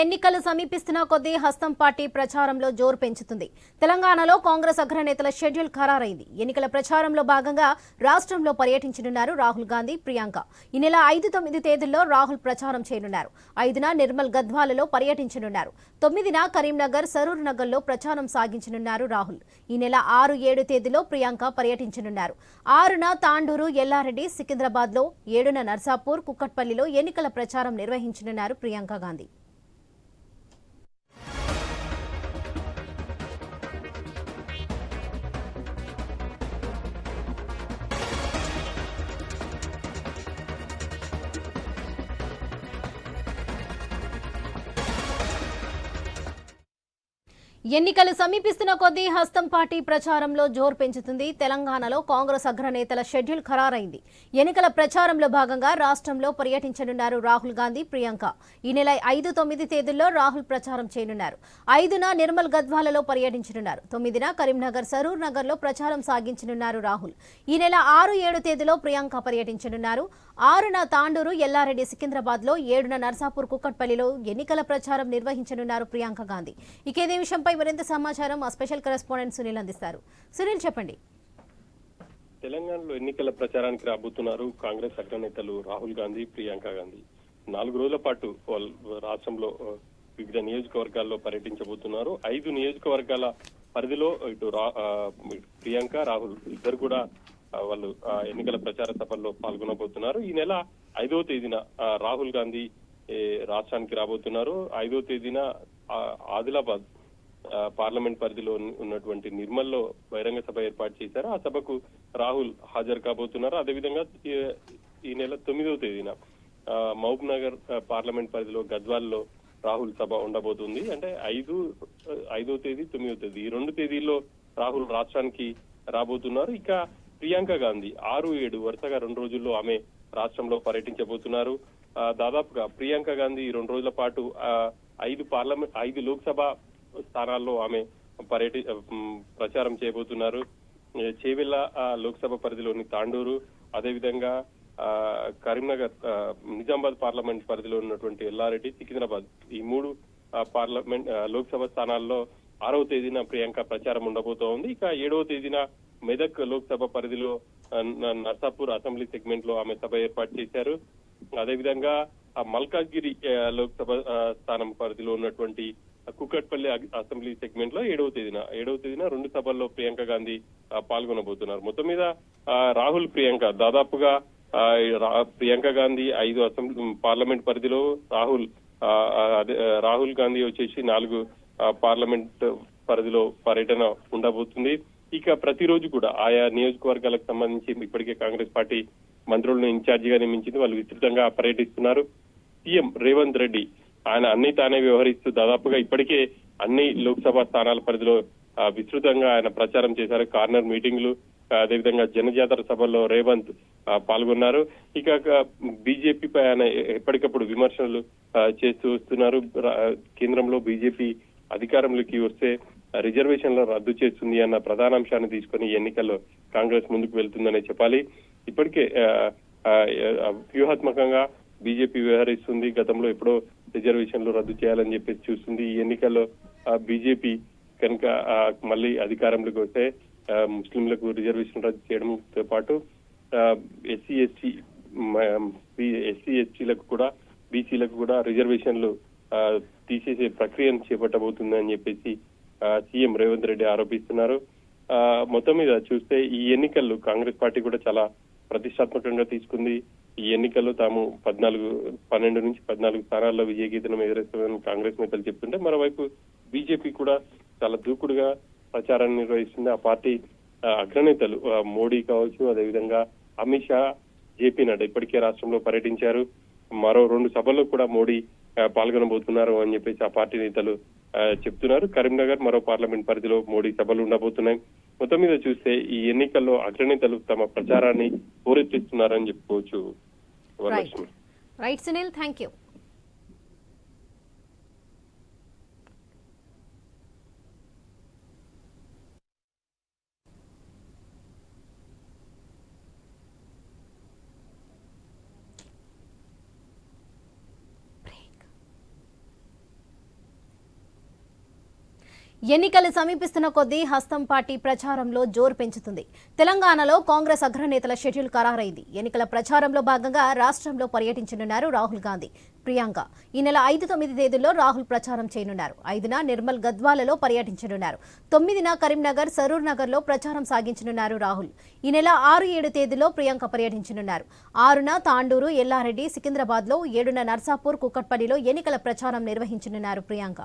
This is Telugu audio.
ఎన్నికలు సమీపిస్తున్న కొద్దీ హస్తం పార్టీ ప్రచారంలో జోరు పెంచుతుంది. తెలంగాణలో కాంగ్రెస్ అగ్రనేతల షెడ్యూల్ ఖరారైంది. ఎన్నికల ప్రచారంలో భాగంగా రాష్ట్రంలో పర్యటించనున్నారు రాహుల్ గాంధీ ప్రియాంక. ఈ నెల ఐదు తొమ్మిది తేదీల్లో రాహుల్ ప్రచారం చేయనున్నారు. ఐదున నిర్మల్ గద్వాలలో పర్యటించనున్నారు. తొమ్మిదిన కరీంనగర్ సరూర్ నగర్లో ప్రచారం సాగించనున్నారు రాహుల్. ఈ నెల ఆరు ఏడు తేదీలో ప్రియాంక పర్యటించనున్నారు. ఆరున తాండూరు ఎల్లారెడ్డి సికింద్రాబాద్లో ఏడున నర్సాపూర్ కుక్కట్పల్లిలో ఎన్నికల ప్రచారం నిర్వహించనున్నారు ప్రియాంక గాంధీ. ఎన్నికలు సమీపిస్తున్న కొద్దీ హస్తం పార్టీ ప్రచారంలో జోరు పెంచుతుంది. తెలంగాణలో కాంగ్రెస్ అగ్రనేతల షెడ్యూల్ ఖరారైంది. ఎన్నికల ప్రచారంలో భాగంగా రాష్ట్రంలో పర్యటించనున్నారు రాహుల్ గాంధీ ప్రియాంక. ఈ నెల ఐదు తొమ్మిది తేదీల్లో రాహుల్ ప్రచారం చేయనున్నారు. ఐదున నిర్మల్ గద్వాలలో పర్యటించనున్నారు. తొమ్మిదిన కరీంనగర్ సరూర్ నగర్లో ప్రచారం సాగించనున్నారు రాహుల్. ఈ నెల ఆరు ఏడు తేదీలో ప్రియాంక పర్యటించనున్నారు. ఆరున తాండూరు ఎల్లారెడ్డి సికింద్రాబాద్లో ఏడున నర్సాపూర్ కుక్కట్పల్లిలో ఎన్నికల ప్రచారం నిర్వహించనున్నారు ప్రియాంక గాంధీ. ఇకేదే విషయంపై విషయంపై మరింత సమాచారం మా స్పెషల్ కరెస్పాండెంట్ సునీల్ అందిస్తారు. సునీల్ చెప్పండి. తెలంగాణలో ఎన్నికల ప్రచారానికి రాబోతున్నారు కాంగ్రెస్ అగ్రనేతలు రాహుల్ గాంధీ ప్రియాంక గాంధీ. నాలుగు రోజుల పాటు రాష్ట్రంలో వివిధ నియోజకవర్గాల్లో పర్యటించబోతున్నారు. ఐదు నియోజకవర్గాల పరిధిలో ఇటు ఆ, ప్రియాంక రాహుల్ ఇద్దరు కూడా వాళ్ళు ఎన్నికల ప్రచార సభల్లో పాల్గొనబోతున్నారు. ఈ నెల ఐదో తేదీన రాహుల్ గాంధీ రాష్ట్రానికి రాబోతున్నారు. ఐదో తేదీన ఆదిలాబాద్ పార్లమెంట్ పరిధిలో ఉన్నటువంటి నిర్మల్లో బహిరంగ సభ ఏర్పాటు చేశారు. ఆ సభకు రాహుల్ హాజరు కాబోతున్నారు. అదేవిధంగా ఈ- ఈ నెల తొమ్మిదవ తేదీన ఆ, మహబూబ్ నగర్ పార్లమెంట్ పరిధిలో గద్వాల్లో రాహుల్ సభ ఉండబోతుంది. అంటే ఐదు ఐదవ ఐదో తేదీ తొమ్మిదో తేదీ. ఈ రెండు తేదీల్లో రాహుల్ రాష్ట్రానికి రాబోతున్నారు. ఇక ప్రియాంక గాంధీ ఆరు ఏడు వరుసగా రెండు రోజుల్లో ఆమె రాష్ట్రంలో పర్యటించబోతున్నారు. ఆ, దాదాపుగా ప్రియాంక గాంధీ రెండు రోజుల పాటు ఆ, ఐదు పార్లమెంట్ ఐదు లోక్సభ స్థానాల్లో ఆమె పర్యటి ప్రచారం చేయబోతున్నారు. చేవెళ్ళ ఆ, లోక్సభ పరిధిలోని తాండూరు అదేవిధంగా ఆ, కరీంనగర్ ఆ, నిజామాబాద్ పార్లమెంట్ పరిధిలో ఉన్నటువంటి ఎల్లారెడ్డి సికింద్రాబాద్ ఈ మూడు పార్లమెంట్ లోక్సభ స్థానాల్లో ఆరవ తేదీన ప్రియాంక ప్రచారం ఉండబోతోంది ఇక ఏడవ తేదీన మెదక్ లోక్సభ పరిధిలో నర్సాపూర్ అసెంబ్లీ సెగ్మెంట్లో ఆమె సభ ఏర్పాటు చేశారు. అదేవిధంగా ఆ మల్కాజ్గిరి లోక్సభ స్థానం పరిధిలో ఉన్నటువంటి కుక్కట్పల్లి అసెంబ్లీ సెగ్మెంట్లో ఏడవ తేదీన ఏడవ తేదీన రెండు సభల్లో ప్రియాంక గాంధీ పాల్గొనబోతున్నారు. మొత్తం మీద ఆ, రాహుల్ ప్రియాంక దాదాపుగా ఆ, రా- ప్రియాంక గాంధీ ఐదు అసెంబ్లీ పార్లమెంట్ పరిధిలో రాహుల్ ఆ, అదే రాహుల్ గాంధీ వచ్చేసి నాలుగు పార్లమెంట్ పరిధిలో పర్యటన ఉండబోతుంది. ఇక ప్రతిరోజు కూడా ఆయా నియోజకవర్గాలకు సంబంధించి ఇప్పటికే కాంగ్రెస్ పార్టీ మంత్రులను ఇన్ఛార్జిగా నియమించింది. వాళ్ళు విస్తృతంగా పర్యటిస్తున్నారు. సీఎం రేవంత్ రెడ్డి ఆయన అన్ని తానే వ్యవహరిస్తూ దాదాపుగా ఇప్పటికే అన్ని లోక్సభ స్థానాల పరిధిలో విస్తృతంగా ఆయన ప్రచారం చేశారు. కార్నర్ మీటింగ్లు అదేవిధంగా జనజాతర సభల్లో రేవంత్ పాల్గొన్నారు. ఇక బీజేపీపై ఆయన ఎప్పటికప్పుడు విమర్శలు చేస్తూ వస్తున్నారు. కేంద్రంలో బీజేపీ అధికారంలోకి వస్తే రిజర్వేషన్లు రద్దు చేస్తుంది అన్న ప్రధాన అంశాన్ని తీసుకొని ఈ ఎన్నికల్లో కాంగ్రెస్ ముందుకు వెళ్తుందనే చెప్పాలి. ఇప్పటికే వ్యూహాత్మకంగా బీజేపీ వ్యవహరిస్తుంది. గతంలో ఎప్పుడో రిజర్వేషన్లు రద్దు చేయాలని చెప్పేసి చూస్తుంది. ఈ ఎన్నికల్లో బీజేపీ కనుక మళ్ళీ అధికారంలోకి వస్తే ఆ, ముస్లింలకు రిజర్వేషన్ రద్దు చేయడంతో పాటు ఎస్సీ ఎస్టీ ఎస్సీ ఎస్టీలకు కూడా బీసీలకు కూడా రిజర్వేషన్లు ఆ, తీసేసే ప్రక్రియను చేపట్టబోతుందని చెప్పేసి ఆ, సీఎం రేవంత్ రెడ్డి ఆరోపిస్తున్నారు. ఆ, మొత్తం మీద చూస్తే ఈ ఎన్నికల్లో కాంగ్రెస్ పార్టీ కూడా చాలా ప్రతిష్టాత్మకంగా తీసుకుంది. ఈ ఎన్నికల్లో తాము పద్నాలుగు పన్నెండు నుంచి పద్నాలుగు స్థానాల్లో విజయగీతనం ఎదురేస్తామని కాంగ్రెస్ నేతలు చెప్తుంటే మరోవైపు బీజేపీ కూడా చాలా దూకుడుగా ప్రచారాన్ని నిర్వహిస్తుంది. ఆ పార్టీ అగ్రనేతలు మోడీ కావచ్చు అదేవిధంగా అమిత్ షా జేపీ నడ్డా ఇప్పటికే రాష్ట్రంలో పర్యటించారు. మరో రెండు సభల్లో కూడా మోడీ పాల్గొనబోతున్నారు అని చెప్పేసి ఆ పార్టీ నేతలు చెప్తున్నారు. కరీంనగర్ మరో పార్లమెంట్ పరిధిలో మోడీ సభలు ఉండబోతున్నాయి. మొత్తం మీద చూస్తే ఈ ఎన్నికల్లో అగ్రనేతలు తమ ప్రచారాన్ని హోరెత్తిస్తున్నారని చెప్పుకోవచ్చు. రైట్ సునీల్ థ్యాంక్ యూ ఎన్నికలు సమీపిస్తున్న కొద్దీ హస్తం పార్టీ ప్రచారంలో జోరు పెంచుతుంది. తెలంగాణలో కాంగ్రెస్ అగ్రనేతల షెడ్యూల్ ఖరారైంది. ఎన్నికల ప్రచారంలో భాగంగా రాష్ట్రంలో పర్యటించనున్నారు రాహుల్ గాంధీ. ప్రియాంక ఈ నెల ఐదు తొమ్మిది తేదీల్లో రాహుల్ ప్రచారం చేయనున్నారు. ఐదున నిర్మల్ గద్వాలలో పర్యటించనున్నారు. తొమ్మిదిన కరీంనగర్ సరూర్ నగర్లో ప్రచారం సాగించనున్నారు రాహుల్. ఈ నెల ఆరు ఏడు తేదీలో ప్రియాంక పర్యటించనున్నారు. ఆరున తాండూరు ఎల్లారెడ్డి సికింద్రాబాద్లో ఏడున నర్సాపూర్ కుక్కట్పల్లిలో ఎన్నికల ప్రచారం నిర్వహించనున్నారు ప్రియాంక.